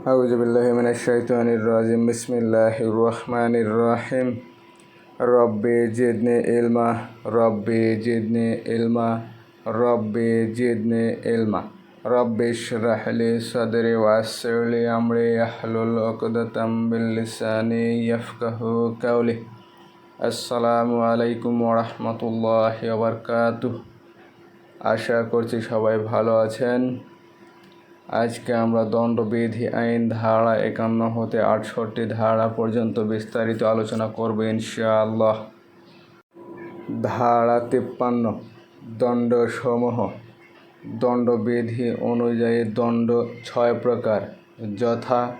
أعوذ بالله من الشيطان الرجيم بسم الله الرحمن الرحيم ربي زدني علما ربي زدني علما ربي زدني علما ربي اشرح لي صدري ويسر لي أمري يحلل عقدة من لساني يفقه قولي السلام عليكم ورحمة الله وبركاته আশা করছি সবাই ভালো আছেন আজকে আমরা দণ্ডবিধি আইন ধারা একান্ন হতে আটষট্টি ধারা পর্যন্ত বিস্তারিত আলোচনা করব ইনশাআল্লাহ। ধারা তিপ্পান্ন, দণ্ডসমূহ। দণ্ডবিধি অনুযায়ী দণ্ড ছয় প্রকার। যথা,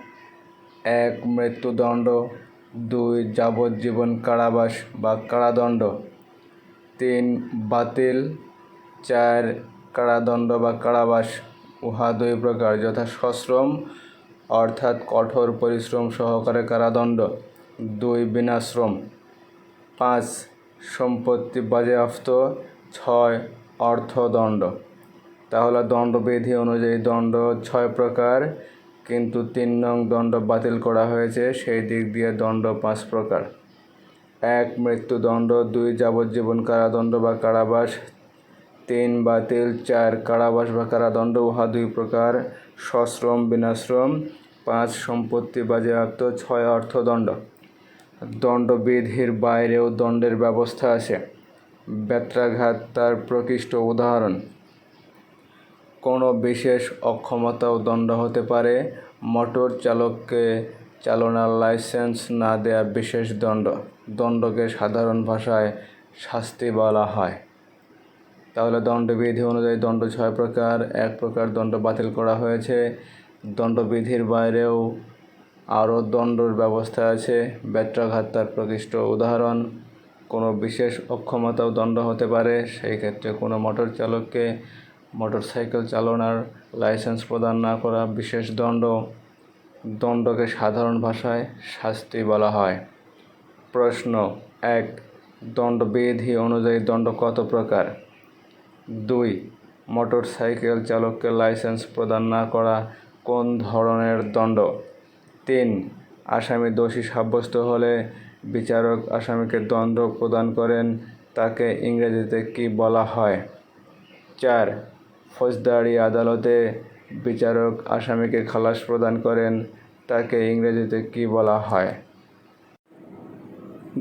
এক, মৃত্যুদণ্ড, দুই, যাবজ্জীবন কারাবাস বা কারাদণ্ড। তিন, বাতিল। চার, কারাদণ্ড বা কারাবাস। উহা দুই প্রকার যথা সশ্রম অর্থাৎ কঠোর পরিশ্রম সহকারে কারাদণ্ড। দুই, বিনাশ্রম। পাঁচ, সম্পত্তি বাজেয়াপ্ত। ছয়, অর্থদণ্ড। তাহলে দণ্ডবিধি অনুযায়ী দণ্ড ছয় প্রকার, কিন্তু তিন নং দণ্ড বাতিল করা হয়েছে, সেই দিক দিয়ে দণ্ড পাঁচ প্রকার। এক, মৃত্যুদণ্ড। দুই, যাবজ্জীবন কারাদণ্ড বা কারাবাস। তিন বাতিল চার, কারাবাস বা কারাদণ্ড, উহা দুই প্রকার, সশ্রম, বিনাশ্রম, পাঁচ, সম্পত্তি বাজেয়াপ্ত, ছয়, অর্থদণ্ড। দণ্ডবিধির বাইরেও দণ্ডের ব্যবস্থা আছে। বেত্রাঘাত তার প্রকৃষ্ট উদাহরণ। কোনো বিশেষ অক্ষমতাও দণ্ড হতে পারে, মোটর চালককে চালনার লাইসেন্স না দেয়া বিশেষ দণ্ড। দণ্ডকে সাধারণ ভাষায় শাস্তি বলা হয়। তাহলে দণ্ডবিধি অনুযায়ী দণ্ড ছয় প্রকার। এক প্রকার দণ্ড বাতিল করা হয়েছে। দণ্ডবিধির বাইরেও আরও দণ্ডর ব্যবস্থা আছে। ব্যত্রাঘাত তার প্রকৃষ্ট উদাহরণ। কোনো বিশেষ অক্ষমতাও দণ্ড হতে পারে। সেই ক্ষেত্রে কোনো মোটর চালককে মোটর সাইকেল চালনার লাইসেন্স প্রদান না করা বিশেষ দণ্ড। দণ্ডকে সাধারণ ভাষায় শাস্তি বলা হয়। প্রশ্ন এক, দণ্ডবিধি অনুযায়ী দণ্ড কত প্রকার? দুই মোটর সাইকেল চালককে লাইসেন্স প্রদান না করা কোন ধরনের দণ্ড? তিন, আসামি দোষী সাব্যস্ত হলে বিচারক আসামিকে দণ্ড প্রদান করেন, তাকে ইংরেজিতে কি বলা হয়? চার, ফৌজদারি আদালতে বিচারক আসামিকে খালাস প্রদান করেন, তাকে ইংরেজিতে কি বলা হয়?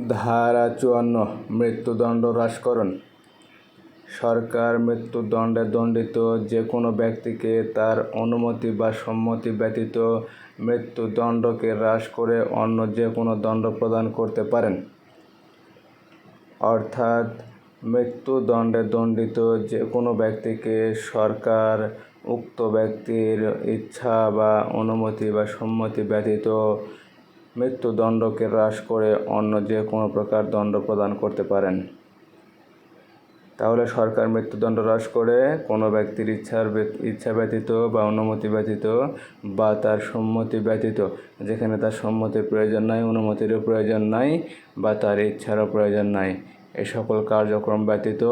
ধারা চুয়ান্ন, মৃত্যুদণ্ড হ্রাসকরণ সরকার মৃত্যুদণ্ডে দণ্ডিত যে কোনো ব্যক্তিকে তার অনুমতি বা সম্মতি ব্যতীত মৃত্যুদণ্ডকে হ্রাস করে অন্য যে কোনো দণ্ড প্রদান করতে পারেন। অর্থাৎ মৃত্যুদণ্ডে দণ্ডিত যে কোনো ব্যক্তিকে সরকার উক্ত ব্যক্তির ইচ্ছা বা অনুমতি বা সম্মতি ব্যতীত মৃত্যুদণ্ডকে হ্রাস করে অন্য যে কোনো প্রকার দণ্ড প্রদান করতে পারেন। তাহলে সরকার মৃত্যুদণ্ড হ্রাস করে কোনো ব্যক্তির ইচ্ছার ইচ্ছা ব্যতীত বা অনুমতি ব্যতীত বা তার সম্মতি ব্যতীত, যেখানে তার সম্মতির প্রয়োজন নাই, অনুমতিরও প্রয়োজন নাই বা তার ইচ্ছারও প্রয়োজন নাই এই সকল কার্যক্রম ব্যতীত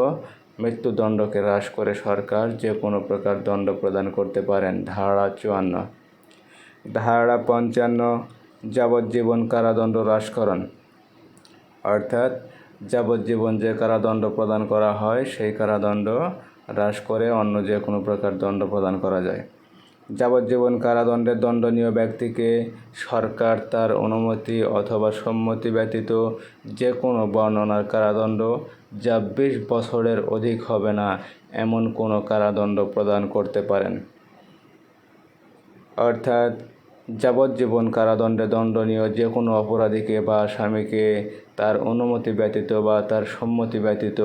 মৃত্যুদণ্ডকে হ্রাস করে সরকার যে কোনো প্রকার দণ্ড প্রদান করতে পারেন। ধারা চুয়ান্ন। ধারা পঞ্চান্ন, যাবজ্জীবন কারাদণ্ড হ্রাসকরণ অর্থাৎ যাবজ্জীবন যে কারাদণ্ড প্রদান করা হয়, সেই কারাদণ্ড হ্রাস করে অন্য যে কোনো প্রকার দণ্ড প্রদান করা যায়। যাবজ্জীবন কারাদণ্ডের দণ্ডনীয় ব্যক্তিকে সরকার তার অনুমতি অথবা সম্মতি ব্যতীত যে কোনো বর্ণনার কারাদণ্ড যা বিশ বছরের অধিক হবে না এমন কোনো কারাদণ্ড প্রদান করতে পারেন। অর্থাৎ যাবজ্জীবন কারাদণ্ডে দণ্ডনীয় যে কোনো অপরাধীকে বা স্বামীকে তার অনুমতি ব্যতীত বা তার সম্মতি ব্যতীত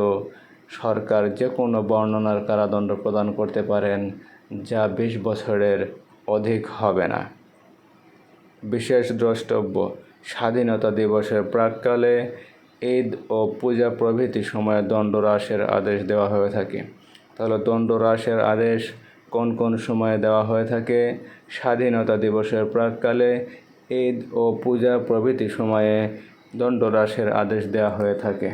সরকার যে কোনো বর্ণনার কারাদণ্ড প্রদান করতে পারেন, যা বিশ বছরের অধিক হবে না। বিশেষ দ্রষ্টব্য, স্বাধীনতা দিবসের প্রাককালে ঈদ ও পূজা প্রভৃতি সময়ে দণ্ড হ্রাসের আদেশ দেওয়া হয়ে থাকে। তাহলে দণ্ড হ্রাসের আদেশ কোন কোন সময়ে দেওয়া হয়ে থাকে? স্বাধীনতা দিবসের প্রাককালে ঈদ ও পূজা প্রভৃতি সময়ে দণ্ড হ্রাসের আদেশ দেওয়া হয়ে থাকে।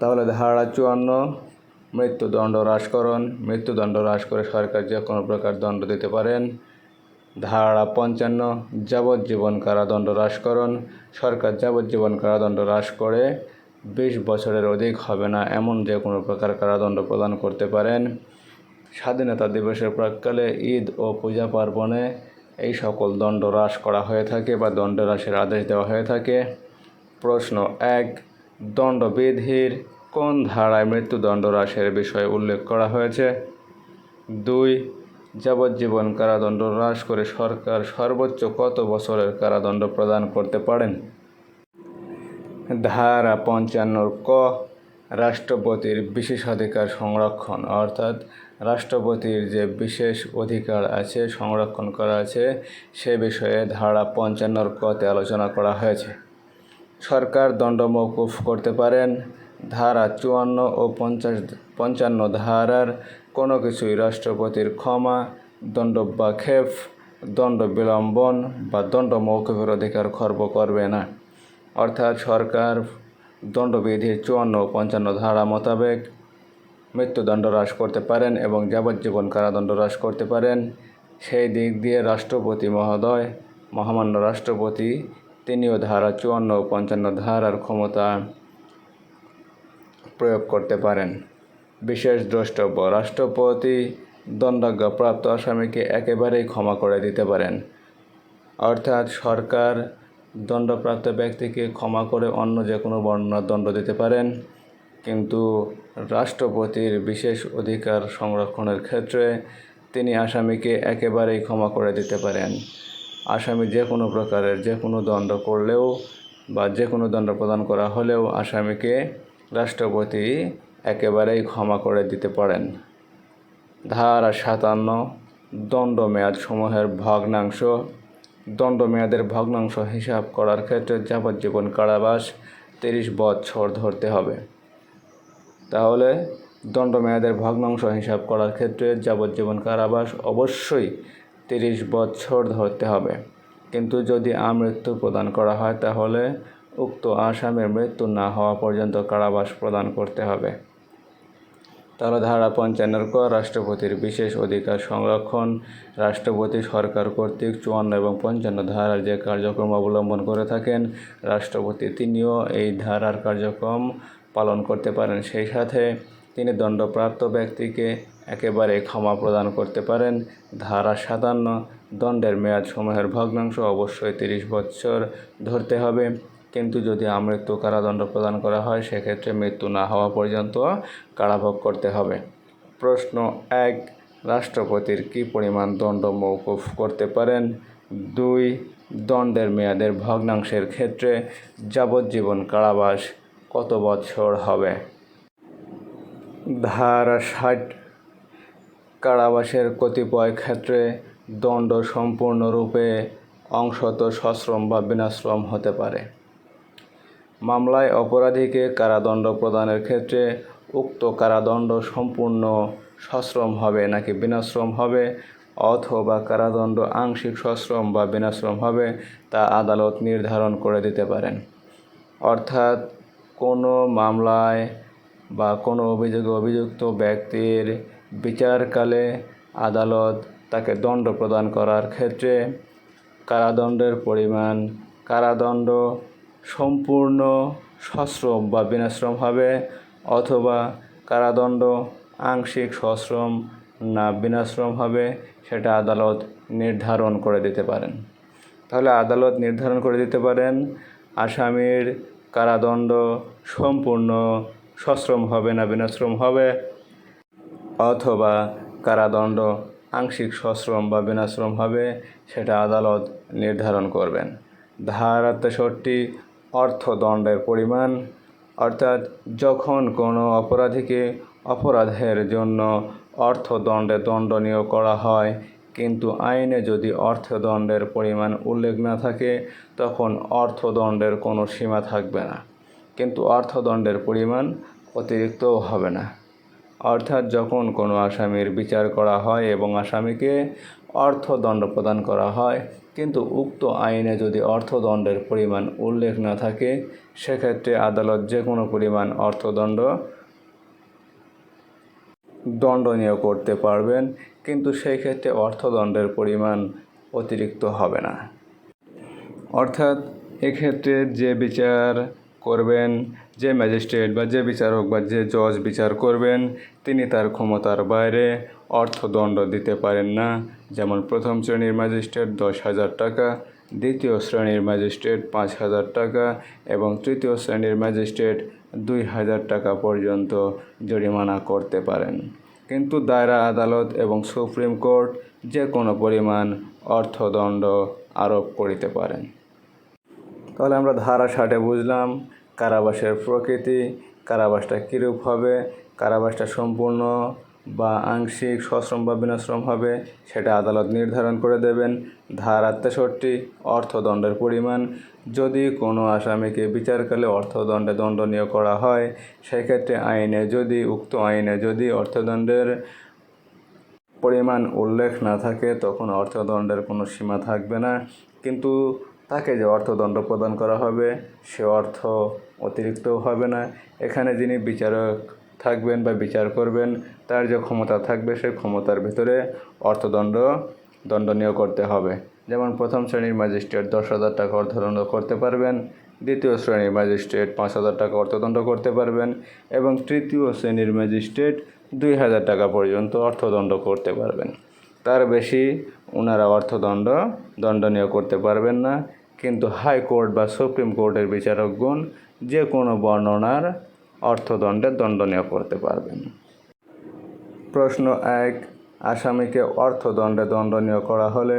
তাহলে ধারা চুয়ান্ন মৃত্যুদণ্ড হ্রাসকরণ মৃত্যুদণ্ড হ্রাস করে সরকার যে কোনো প্রকার দণ্ড দিতে পারেন। ধারা পঞ্চান্ন, যাবজ্জীবন কারাদণ্ড হ্রাসকরণ সরকার যাবজ্জীবন কারাদণ্ড হ্রাস করে বিশ বছরের অধিক হবে না এমন যে কোনো প্রকার কারাদণ্ড প্রদান করতে পারেন। স্বাধীনতা দিবসের প্রাককালে ঈদ ও পূজা পার্বণে এই সকল দণ্ড হ্রাস করা হয়ে থাকে বা দণ্ড হ্রাসের আদেশ দেওয়া হয়ে থাকে। প্রশ্ন এক, দণ্ডবিধির কোন ধারায় মৃত্যুদণ্ড হ্রাসের বিষয়ে উল্লেখ করা হয়েছে? দুই, যাবজ্জীবন কারাদণ্ড হ্রাস করে সরকার সর্বোচ্চ কত বছরের কারাদণ্ড প্রদান করতে পারেন? ধারা পঞ্চান্নর ক, রাষ্ট্রপতির বিশেষাধিকার সংরক্ষণ, অর্থাৎ রাষ্ট্রপতির যে বিশেষ অধিকার আছে, সংরক্ষণ করা আছে, সে বিষয়ে ধারা পঞ্চান্নর কতে আলোচনা করা হয়েছে। সরকার দণ্ড মৌকুফ করতে পারেন, ধারা চুয়ান্ন ও পঞ্চাশ, পঞ্চান্ন ধারার কোনো কিছুই রাষ্ট্রপতির ক্ষমা দণ্ড বা দণ্ড বিলম্বন বা দণ্ড মৌকুফের অধিকার খর্ব করবে না। অর্থাৎ সরকার দণ্ডবিধির চুয়ান্ন ও পঞ্চান্ন ধারা মোতাবেক মৃত্যুদণ্ড হ্রাস করতে পারেন এবং যাবজ্জীবন কারাদণ্ড হ্রাস করতে পারেন। সেই দিক দিয়ে রাষ্ট্রপতি মহোদয়, মহামান্য রাষ্ট্রপতি, তিনিও ধারা চুয়ান্ন ও পঞ্চান্ন ধারার ক্ষমতা প্রয়োগ করতে পারেন। বিশেষ দ্রষ্টব্য, রাষ্ট্রপতি দণ্ডাজ্ঞাপ্রাপ্ত আসামিকে একেবারেই ক্ষমা করে দিতে পারেন। অর্থাৎ সরকার দণ্ডপ্রাপ্ত ব্যক্তিকে ক্ষমা করে অন্য যে কোনো বর্ণনার দণ্ড দিতে পারেন। কিন্তু রাষ্ট্রপতির বিশেষ অধিকার সংরক্ষণের ক্ষেত্রে তিনি আসামিকে একেবারেই ক্ষমা করে দিতে পারেন। আসামি যে কোনো প্রকারের যে কোনো দণ্ড করলেও বা যে কোনো দণ্ড প্রদান করা হলেও আসামিকে রাষ্ট্রপতি একেবারেই ক্ষমা করে দিতে পারেন। ধারা সাতান্ন, দণ্ড মেয়াদ সমূহের ভগ্নাংশ। দণ্ড মেয়াদের ভগ্নাংশ হিসাব করার ক্ষেত্রে যাবজ্জীবন কারাবাস তিরিশ বছর ধরতে হবে। তাহলে দণ্ড মেয়াদের ভগ্নাংশ হিসাব করার ক্ষেত্রে যাবজ্জীবন কারাবাস অবশ্যই তিরিশ বছর ধরতে হবে। কিন্তু যদি আমৃত্যু প্রদান করা হয়, তাহলে উক্ত আসামের মৃত্যু না হওয়া পর্যন্ত কারাবাস প্রদান করতে হবে। তাহলে ধারা পঞ্চান্নর ক, রাষ্ট্রপতির বিশেষ অধিকার সংরক্ষণ। রাষ্ট্রপতি সরকার কর্তৃক চুয়ান্ন এবং পঞ্চান্ন ধারার যে কার্যক্রম অবলম্বন করে থাকেন, রাষ্ট্রপতি তিনিও এই ধারার কার্যক্রম পালন করতে পারেন। সেই সাথে তিনি দণ্ডপ্রাপ্ত ব্যক্তিকে একেবারে ক্ষমা প্রদান করতে পারেন। ধারা সাতান্ন, দণ্ডের মেয়াদ সমূহের ভগ্নাংশ অবশ্যই তিরিশ বছর ধরতে হবে। কিন্তু যদি আমৃত্যু কারাদণ্ড প্রদান করা হয়, সেক্ষেত্রে মৃত্যু না হওয়া পর্যন্ত কারাভোগ করতে হবে। প্রশ্ন এক, রাষ্ট্রপতির কী পরিমাণ দণ্ড মৌকুফ করতে পারেন? দুই, দণ্ডের মেয়াদের ভগ্নাংশের ক্ষেত্রে যাবজ্জীবন কারাবাস কত বছর হবে? ধারা ষাট, কারাবাসের কতিপয় ক্ষেত্রে দণ্ড সম্পূর্ণরূপে অংশত সশ্রম বা বিনাশ্রম হতে পারে। মামলায় অপরাধীকে কারাদণ্ড প্রদানের ক্ষেত্রে উক্ত কারাদণ্ড সম্পূর্ণ সশ্রম হবে নাকি বিনাশ্রম হবে, অথবা কারাদণ্ড আংশিক সশ্রম বা বিনাশ্রম হবে, তা আদালত নির্ধারণ করে দিতে পারেন। অর্থাৎ কোনো মামলায় বা কোনো অভিযোগে অভিযুক্ত ব্যক্তির বিচারকালে আদালত তাকে দণ্ড প্রদান করার ক্ষেত্রে কারাদণ্ডের পরিমাণ, কারাদণ্ড সম্পূর্ণ সশ্রম বা বিনাশ্রম হবে অথবা কারাদণ্ড আংশিক সশ্রম না বিনাশ্রম হবে সেটা আদালত নির্ধারণ করে দিতে পারেন। তাহলে আদালত নির্ধারণ করে দিতে পারেন আসামির কারাদণ্ড সম্পূর্ণ সশ্রম হবে না, বিনাশ্রম হবে। অথবা কারাদণ্ড আংশিক সশ্রম বা বিনাশ্রম হবে, সেটা আদালত নির্ধারণ করবেন। ধারা তেষট্টি অর্থদণ্ডের পরিমাণ, অর্থাৎ যখন কোনো অপরাধীকে অপরাধের জন্য অর্থদণ্ডে দণ্ডনীয় করা হয় কিন্তু আইনে যদি অর্থদণ্ডের পরিমাণ উল্লেখ না থাকে, তখন অর্থদণ্ডের কোনো সীমা থাকবে না। কিন্তু অর্থদণ্ডের পরিমাণ অতিরিক্তও হবে না। অর্থাৎ যখন কোনো আসামির বিচার করা হয় এবং আসামিকে অর্থদণ্ড প্রদান করা হয়, কিন্তু উক্ত আইনে যদি অর্থদণ্ডের পরিমাণ উল্লেখ না থাকে, সেক্ষেত্রে আদালত যে কোনো পরিমাণ অর্থদণ্ড দণ্ডনীয় করতে পারবেন কিন্তু সেই ক্ষেত্রে অর্থদণ্ডের পরিমাণ অতিরিক্ত হবে না। অর্থাৎ এক্ষেত্রে যে বিচার করবেন, যে ম্যাজিস্ট্রেট বা যে বিচারক বা যে জজ বিচার করবেন, তিনি তার ক্ষমতার বাইরে অর্থদণ্ড দিতে পারেন না। যেমন প্রথম শ্রেণির ম্যাজিস্ট্রেট দশ হাজার টাকা, দ্বিতীয় শ্রেণির ম্যাজিস্ট্রেট পাঁচ হাজার টাকা এবং তৃতীয় শ্রেণির ম্যাজিস্ট্রেট দুই হাজার টাকা পর্যন্ত জরিমানা করতে পারেন। কিন্তু দায়রা আদালত এবং সুপ্রিম কোর্ট যে কোনো পরিমাণ অর্থদণ্ড আরোপ করিতে পারেন। তাহলে আমরা ধারা ষাটে বুঝলাম, কারাবাসের প্রকৃতি, কারাবাসটা কীরূপ হবে কারাবাসটা সম্পূর্ণ বা আংশিক সশ্রম বা বিনাশ্রম হবে, সেটা আদালত নির্ধারণ করে দেবেন। ধারা তেষট্টি, অর্থদণ্ডের পরিমাণ। যদি কোনো আসামিকে বিচারকালে অর্থদণ্ডে দণ্ডনীয় করা হয়, সেক্ষেত্রে আইনে যদি, উক্ত আইনে যদি অর্থদণ্ডের পরিমাণ উল্লেখ না থাকে, তখন অর্থদণ্ডের কোনো সীমা থাকবে না। কিন্তু তাকে যে অর্থদণ্ড প্রদান করা হবে, সে অর্থ অতিরিক্তও হবে না। এখানে যিনি বিচারক থাকবেন বা বিচার করবেন, তার যে ক্ষমতা থাকবে সেই ক্ষমতার ভিতরে অর্থদণ্ড দণ্ডনীয় করতে হবে। যেমন প্রথম শ্রেণির ম্যাজিস্ট্রেট দশ হাজার টাকা অর্থদণ্ড করতে পারবেন, দ্বিতীয় শ্রেণির ম্যাজিস্ট্রেট পাঁচ হাজার টাকা অর্থদণ্ড করতে পারবেন এবং তৃতীয় শ্রেণির ম্যাজিস্ট্রেট দুই হাজার টাকা পর্যন্ত অর্থদণ্ড করতে পারবেন। তার বেশি ওনারা অর্থদণ্ড দণ্ডনীয় করতে পারবেন না। কিন্তু হাইকোর্ট বা সুপ্রিম কোর্টের বিচারকগণ যে কোনো বর্ণনার অর্থদণ্ডে দণ্ডনীয় করতে পারবেন। প্রশ্ন এক, আসামিকে অর্থদণ্ডে দণ্ডনীয় করা হলে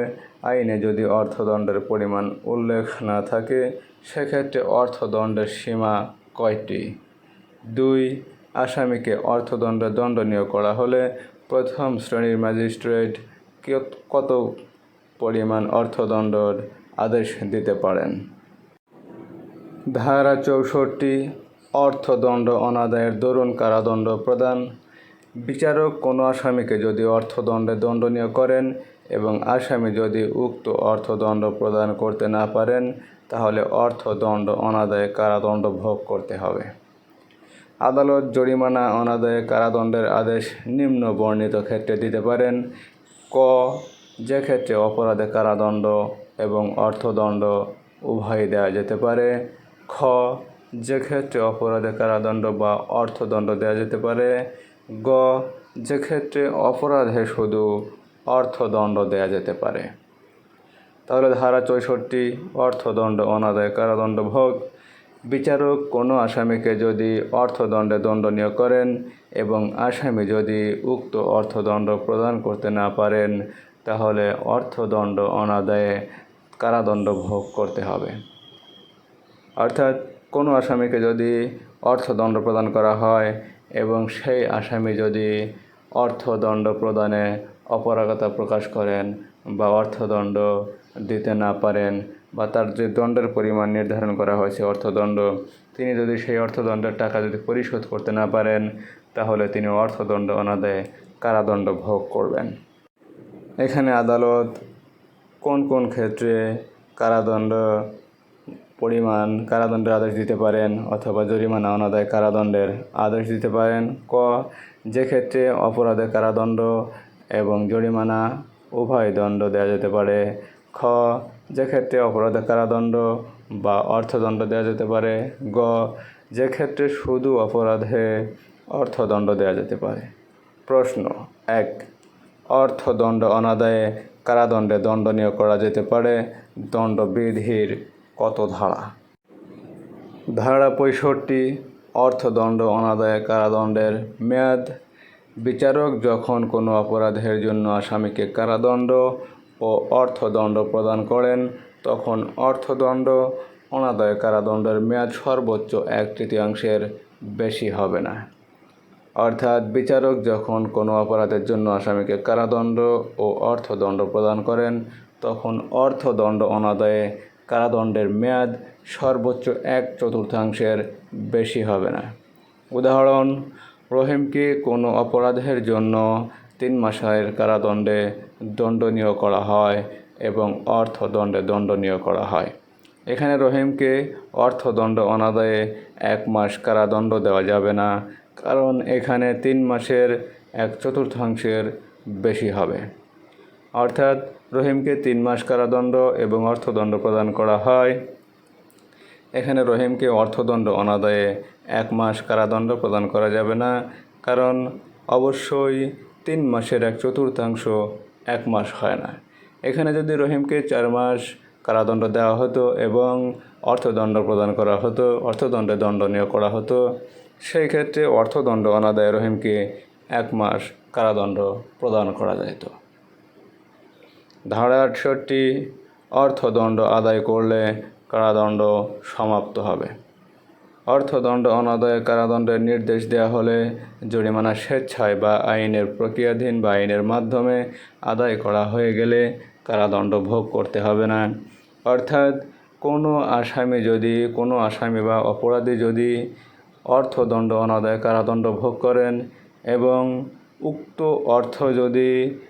আইনে যদি অর্থদণ্ডের পরিমাণ উল্লেখ না থাকে, সেক্ষেত্রে অর্থদণ্ডের সীমা কয়টি? দুই, আসামিকে অর্থদণ্ডে দণ্ডনীয় করা হলে প্রথম শ্রেণির ম্যাজিস্ট্রেট কত পরিমাণ অর্থদণ্ডর আদেশ দিতে পারেন? ধারা চৌষট্টি অর্থদণ্ড, অনাদায়ের দরুন কারাদণ্ড প্রদান। বিচারক কোনো আসামিকে যদি অর্থদণ্ডে দণ্ডনীয় করেন এবং আসামি যদি উক্ত অর্থদণ্ড প্রদান করতে না পারেন, তাহলে অর্থদণ্ড, অনাদায়ে কারাদণ্ড ভোগ করতে হবে। আদালত জরিমানা, অনাদায়ে কারাদণ্ডের আদেশ নিম্ন বর্ণিত ক্ষেত্রে দিতে পারেন। ক, যে ক্ষেত্রে অপরাধে কারাদণ্ড এবং অর্থদণ্ড উভয় দেওয়া যেতে পারে। খ যে ক্ষেত্রে অপরাধে কারাদণ্ড বা অর্থদণ্ড দেওয়া যেতে পারে, গ, যে ক্ষেত্রে অপরাধে শুধু অর্থদণ্ড দেওয়া যেতে পারে। তাহলে ধারা চৌষট্টি, অর্থদণ্ড, অনাদায় কারাদণ্ড ভোগ। বিচারক কোনো আসামিকে যদি অর্থদণ্ডে দণ্ডনীয় করেন এবং আসামি যদি উক্ত অর্থদণ্ড প্রদান করতে না পারেন, তাহলে অর্থদণ্ড, অনাদায়ে কারাদণ্ড ভোগ করতে হবে। অর্থাৎ কোনো আসামিকে যদি অর্থদণ্ড প্রদান করা হয় এবং সেই আসামি যদি অর্থদণ্ড প্রদানে অপরাগতা প্রকাশ করেন বা অর্থদণ্ড দিতে না পারেন বা তার যে দণ্ডের পরিমাণ নির্ধারণ করা হয়েছে অর্থদণ্ড তিনি যদি সেই অর্থদণ্ডের টাকা যদি পরিশোধ করতে না পারেন, তাহলে তিনি অর্থদণ্ড অনাদায়ে কারাদণ্ড ভোগ করবেন। এখানে আদালত কোন কোন ক্ষেত্রে কারাদণ্ড পরিমাণ কারাদণ্ডের আদেশ দিতে পারেন অথবা জরিমানা অনাদায় কারাদণ্ডের আদেশ দিতে পারেন। ক যে ক্ষেত্রে অপরাধে কারাদণ্ড এবং জরিমানা উভয় দণ্ড দেওয়া যেতে পারে। খ যে ক্ষেত্রে অপরাধে কারাদণ্ড বা অর্থদণ্ড দেওয়া যেতে পারে। গ যে ক্ষেত্রে শুধু অপরাধে অর্থদণ্ড দেওয়া যেতে পারে। প্রশ্ন এক, অর্থদণ্ড অনাদায়ে কারাদণ্ডে দণ্ডনীয় করা যেতে পারে। দণ্ডবিধির কত ধারা? ধারা পঁয়ষট্টি, অর্থদণ্ড, অনাদায়ে কারাদণ্ডের মেয়াদ। বিচারক যখন কোনো অপরাধের জন্য আসামিকে কারাদণ্ড ও অর্থদণ্ড প্রদান করেন, তখন অর্থদণ্ড, অনাদায় কারাদণ্ডের মেয়াদ সর্বোচ্চ এক তৃতীয়াংশের বেশি হবে না। অর্থাৎ বিচারক যখন কোনো অপরাধের জন্য আসামিকে কারাদণ্ড ও অর্থদণ্ড প্রদান করেন, তখন অর্থদণ্ড, অনাদায়ে কারাদণ্ডের মেয়াদ সর্বোচ্চ এক চতুর্থাংশের বেশি হবে না। উদাহরণ, রহিমকে কোনো অপরাধের জন্য তিন মাসের কারাদণ্ডে দণ্ডনীয় করা হয় এবং অর্থদণ্ডে দণ্ডনীয় করা হয়। এখানে রহিমকে অর্থদণ্ড অনাদায়ে এক মাস কারাদণ্ড দেওয়া যাবে না, কারণ এখানে তিন মাসের এক চতুর্থাংশের বেশি হবে। অর্থাৎ রহিমকে তিন মাস কারাদণ্ড এবং অর্থদণ্ড প্রদান করা হয়। এখানে রহিমকে অর্থদণ্ড অনাদায়ে এক মাস কারাদণ্ড প্রদান করা যাবে না, কারণ অবশ্যই তিন মাসের এক চতুর্থাংশ এক মাস হয় না। এখানে যদি রহিমকে চার মাস কারাদণ্ড দেওয়া হতো এবং অর্থদণ্ড প্রদান করা হতো, অর্থদণ্ডে দণ্ডনীয় করা হতো, সেই ক্ষেত্রে অর্থদণ্ড অনাদায়ে রহিমকে এক মাস কারাদণ্ড প্রদান করা যেত ধারা আটষট্টি, অর্থদণ্ড আদায় করলে কারাদণ্ড সমাপ্ত হবে। অর্থদণ্ড অনাদায় কারাদণ্ডের নির্দেশ দেওয়া হলে জরিমানা স্বেচ্ছায় বা আইনের প্রক্রিয়াধীন বা আইনের মাধ্যমে আদায় করা হয়ে গেলে কারাদণ্ড ভোগ করতে হবে না। অর্থাৎ কোনো আসামি যদি, কোনো আসামি বা অপরাধী যদি অর্থদণ্ড অনাদায় কারাদণ্ড ভোগ করেন এবং উক্ত অর্থ যদি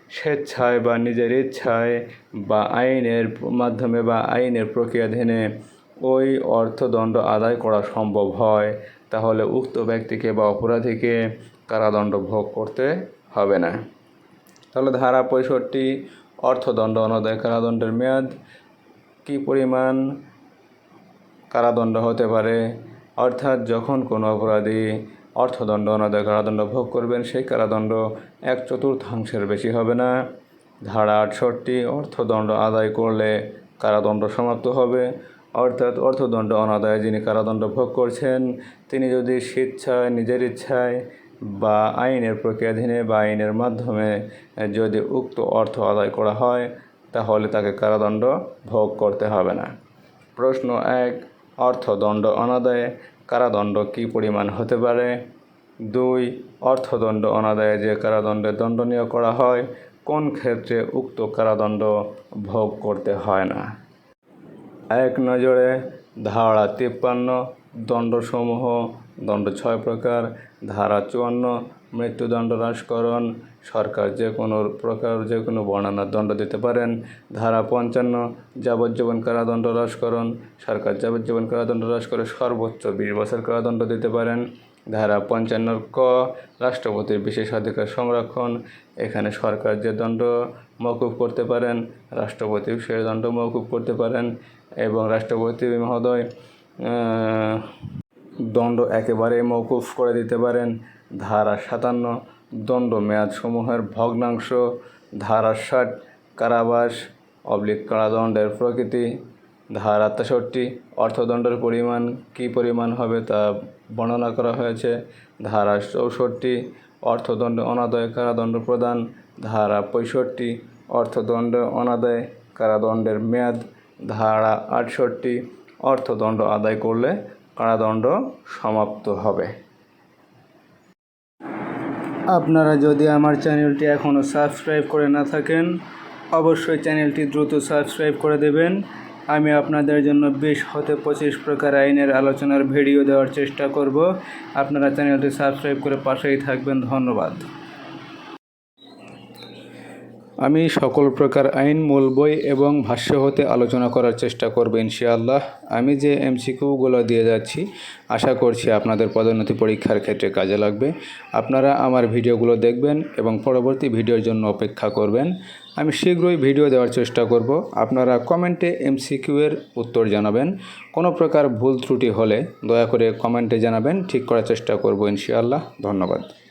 স্বেচ্ছায় বা নিজের ইচ্ছায় বা আইনের মাধ্যমে বা আইনের প্রক্রিয়াধীনে ওই অর্থদণ্ড আদায় করা সম্ভব হয়, তাহলে উক্ত ব্যক্তিকে বা অপরাধীকে কারাদণ্ড ভোগ করতে হবে না। তাহলে ধারা পঁয়ষট্টি, অর্থদণ্ড অনাদায় কারাদণ্ডের মেয়াদ কী পরিমাণ? কারাদণ্ড হতে পারে, অর্থাৎ যখন কোনো অপরাধী অর্থদণ্ড অনাদায় কারাদণ্ড ভোগ করবেন, সেই কারাদণ্ড এক চতুর্থাংশের বেশি হবে না। ধারা আটষট্টি, অর্থদণ্ড আদায় করলে কারাদণ্ড সমাপ্ত হবে। অর্থাৎ অর্থদণ্ড অনাদায়ে যিনি কারাদণ্ড ভোগ করছেন, তিনি যদি স্বেচ্ছায়, নিজের ইচ্ছায় বা আইনের প্রক্রিয়াধীনে বা আইনের মাধ্যমে যদি উক্ত অর্থ আদায় করা হয়, তাহলে তাকে কারাদণ্ড ভোগ করতে হবে না। প্রশ্ন এক, অর্থদণ্ড অনাদায়ে কারাদণ্ড কী পরিমাণ হতে পারে? দুই, অর্থদণ্ড অনাদায়ে যে কারাদণ্ডে দণ্ডনীয় করা হয়, কোন ক্ষেত্রে উক্ত কারাদণ্ড ভোগ করতে হয় না? এক নজরে ধারা তিপ্পান্ন, দণ্ডসমূহ, দণ্ড ছয় প্রকার, ধারা চুয়ান্ন মৃত্যুদণ্ড হ্রাসকরণ সরকার যে কোনো প্রকার যে কোনো বর্ণনার দণ্ড দিতে পারেন। ধারা পঞ্চান্ন, যাবজ্জীবন কারাদণ্ড হ্রাসকরণ সরকার যাবজ্জীবন কারাদণ্ড হ্রাস করে সর্বোচ্চ বিশ বছর কারাদণ্ড দিতে পারেন। ধারা পঞ্চান্নর ক, রাষ্ট্রপতির বিশেষ অধিকার সংরক্ষণ। এখানে সরকার যে দণ্ড মকুব করতে পারেন, রাষ্ট্রপতি সে দণ্ড মকুব করতে পারেন এবং রাষ্ট্রপতি মহোদয় দণ্ড একেবারে মৌকুফ করে দিতে পারেন। ধারা সাতান্ন, দণ্ড মেয়াদসমূহের ভগ্নাংশ, ধারা ষাট, কারাবাস, অবলিক কারাদণ্ডের প্রকৃতি, ধারা তেষট্টি, অর্থদণ্ডের পরিমাণ কী পরিমাণ হবে তা বর্ণনা করা হয়েছে, ধারা চৌষট্টি, অর্থদণ্ড অনাদায় কারাদণ্ড প্রদান, ধারা পঁয়ষট্টি, অর্থদণ্ড অনাদায় কারাদণ্ডের মেয়াদ, ধারা আটষট্টি, অর্থদণ্ড আদায় করলে কারাদণ্ড সমাপ্ত হবে। আপনারা যদি আমার চ্যানেলটি এখনও সাবস্ক্রাইব করে না থাকেন, অবশ্যই চ্যানেলটি দ্রুত সাবস্ক্রাইব করে দেবেন। আমি আপনাদের জন্য বিশ হতে পঁচিশ প্রকার আইনের আলোচনার ভিডিও দেওয়ার চেষ্টা করব। আপনারা চ্যানেলটি সাবস্ক্রাইব করে পাশেই থাকবেন। ধন্যবাদ। আমি সকল প্রকার আইন, মূল বই এবং ভাষ্য হতে আলোচনা করার চেষ্টা করব ইনশাআল্লাহ। আমি যে এমসিকিউগুলো দিয়ে যাচ্ছি, আশা করছি আপনাদের পদোন্নতি পরীক্ষার ক্ষেত্রে কাজে লাগবে। আপনারা আমার ভিডিওগুলো দেখবেন এবং পরবর্তী ভিডিওর জন্য অপেক্ষা করবেন। আমি শীঘ্রই ভিডিও দেওয়ার চেষ্টা করব। আপনারা কমেন্টে এমসিকিউ এর উত্তর জানাবেন। কোনো প্রকার ভুল ত্রুটি হলে দয়া করে কমেন্টে জানাবেন। ঠিক করার চেষ্টা করব ইনশাআল্লাহ। ধন্যবাদ।